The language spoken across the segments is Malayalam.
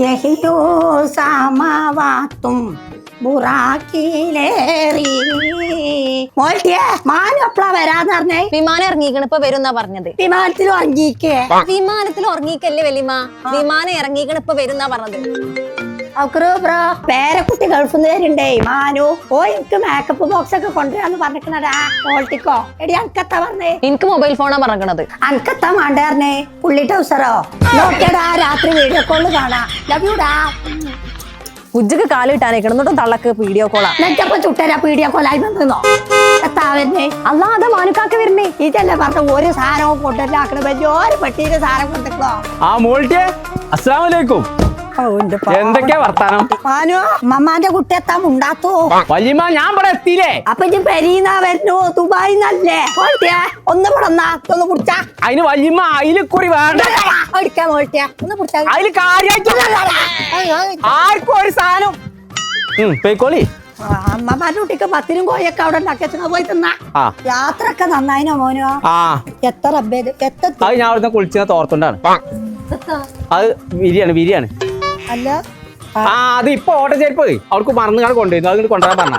യഹിയോ സാമാവാത്തും ബുറാക്കിലേറി. മോൾട്ടിയെ മാനു എപ്പളാ വരാന്ന് പറഞ്ഞേ? വിമാനം ഇറങ്ങിക്കണ് ഇപ്പൊ വരുന്നാ പറഞ്ഞത്. വിമാനത്തിൽ ഉറങ്ങിക്കേ. വിമാനത്തിൽ ഉറങ്ങിക്കല്ലേ വലിയ വിമാനം ഇറങ്ങിക്കണ് ഇപ്പൊ വരുന്ന പറഞ്ഞത്. അവക്കറു ബ്രോ. പേരക്കുട്ടി ഗൾഫിൽ നിന്ന് വരുണ്ടേ മാനു ഓ എനിക്ക് മേക്കപ്പ് ബോക്സ് ഒക്കെ കൊണ്ടുവരാന്ന് പറഞ്ഞിരിക്കണടാ പോൾട്ടിക്കോ എടി അനക്കത്താ പറഞ്ഞേ? എനിക്ക് മൊബൈൽ ഫോണാ പറഞ്ഞത് അനക്കത്താ മാണ്ടേറിനേ പുള്ളി ടൗസറോ നോക്കിയടാ രാത്രി വീഡിയോ കോൾ കാണാ. ലവ് യുടാ കാൽ കാലിട്ടാനേ കിടന്നിട്ടും തള്ളക്ക് വീഡിയോ കോളാ നെറ്റപ്പം ചുട്ടരാ വീഡിയോ കോളായി വന്നോ എത്താ വരുന്നേ? അല്ലാതെ മാനുക്കാക്ക വരുന്നേ. ഇതല്ലേ പറഞ്ഞ ഒരു സാധനവും കൊണ്ടുവരാക്കണ ഒരു പെട്ടിയിൽ സാധനം കൊണ്ടിട്ടോ ആ മോൾട്ടേ അസ്സലാമലൈക്കും എന്തൊക്കെയാ വർത്താനം? മാനു മമ്മാന്റെ കുട്ടി എത്താൻ ഉണ്ടാത്തോ വല്യമ്മ ഞാൻ ഇവിടെ എത്തിയില്ലേ? അപ്പൊ ഇജ്ജ് പെരീന്നാ വരുന്നു ദുബായി നല്ലേ ഒന്ന് പിടന്നാ ഒന്ന് കുടിച്ചാ അതിന് വല്യമ്മ അതിൽ കുറി വേണ്ട. ആർക്കും ഒരു സാധനം. പോയിക്കോളി. അമ്മമാരുടെ കുട്ടിക്ക് പത്തിനും കോയൊക്കെ അവിടെ ഉണ്ടാക്കി പോയി തിന്നാ. യാത്ര ഒക്കെ നന്നായിനോ മോനോ? എത്ര എത്ര ഞാൻ അവിടുന്ന് കുളിച്ച തോർത്തുണ്ടാണ്. അത് വിരിയാണ് വിരിയാണ് അല്ല ആ അത് ഇപ്പൊ ഓട്ട ചെരുപ്പ് അവർക്ക് മറന്നുകാണ് കൊണ്ടുവരുന്നു. അത് കൊണ്ടുവരാൻ പറഞ്ഞ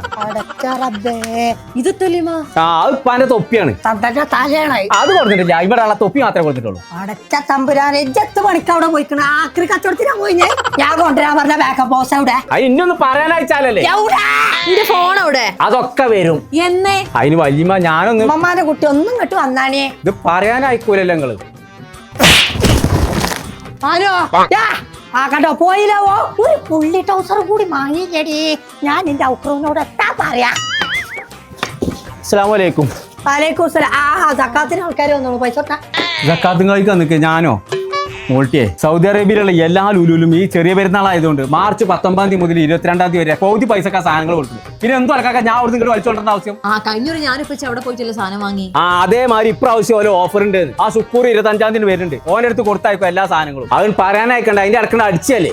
ഇത് തെളിമാ ആ അത് ഇപ്പാന്റെ തൊപ്പിയാണ്. തന്റെ തലയാണായി അത് കൊടുത്തിട്ടില്ല. ഇവിടെ ഉള്ള തൊപ്പി മാത്രമേ കൊടുത്തിട്ടുള്ളൂ. അടച്ച തമ്പുരാനെ ജത്ത് പണിക്ക് അവിടെ പോയിക്കണ. ആക്രി കച്ചവടത്തിനാ പോയി ഞാൻ കൊണ്ടുവരാൻ പറഞ്ഞ ബാക്കപ്പ് ബോസ് അവിടെ അത് ഇന്നൊന്ന് പറയാനയച്ചാലല്ലേ? എന്റെ ഫോൺ അവിടെ അതൊക്കെ വരും. എന്നേ? അതിന് വല്യമ്മ ഞാനൊന്ന് കുട്ടി ഒന്നും ഇങ്ങോട്ട് വന്നാണേ ഇത് പറയാനായിക്കൂലല്ലോ നിങ്ങൾ. ആനോ ആ കണ്ടോ? പോയില്ലവോ? ഒരു പുള്ളി ടൗസർ കൂടി വാങ്ങിക്കടി ഞാൻ നിന്റെ ഔക്രൂനോട് എത്താ പറയാ? അസ്സലാമലൈക്കും വാലേക്കും സലാം ആ സക്കാത്തിന് ആൾക്കാർ വന്നോളൂ. പൈസ നിൽക്കുക ഞാനോ? മോൾട്ടിയെ. സൗദി അറേബ്യയിലുള്ള എല്ലാ ലുലുലും ഈ ചെറിയ പെരുന്നാളായതുകൊണ്ട് മാർച്ച് പത്തൊമ്പതാം തീയതി മുതൽ ഇരുപത്തിരണ്ടാം തീയതി വരെ പൗതി പൈസക്കാ സാധനങ്ങൾ കൊടുക്കും പിന്നെ എന്തും അടക്കാക്ക ഞാൻ അവിടെ നിങ്ങൾ വലിച്ചോണ്ടേണ്ട ആവശ്യം? ആ കഴിഞ്ഞൊരു ഞാനിപ്പോ അവിടെ പോയിട്ടല്ലേ സാധനം വാങ്ങി. ആ അതേമാതിരി ഇപ്രാവശ്യം ഓരോ ഓഫർ ഉണ്ട്. ആ സുക്കൂർ ഇരുപത്തഞ്ചാം തീയതി വരുന്നുണ്ട്. ഓന്റെ അടുത്ത് കൊടുത്തയക്കും എല്ലാ സാധനങ്ങളും. അവൻ പറയാനയക്കണ്ട അതിന്റെ അടക്കണ്ട അടിച്ചല്ലേ?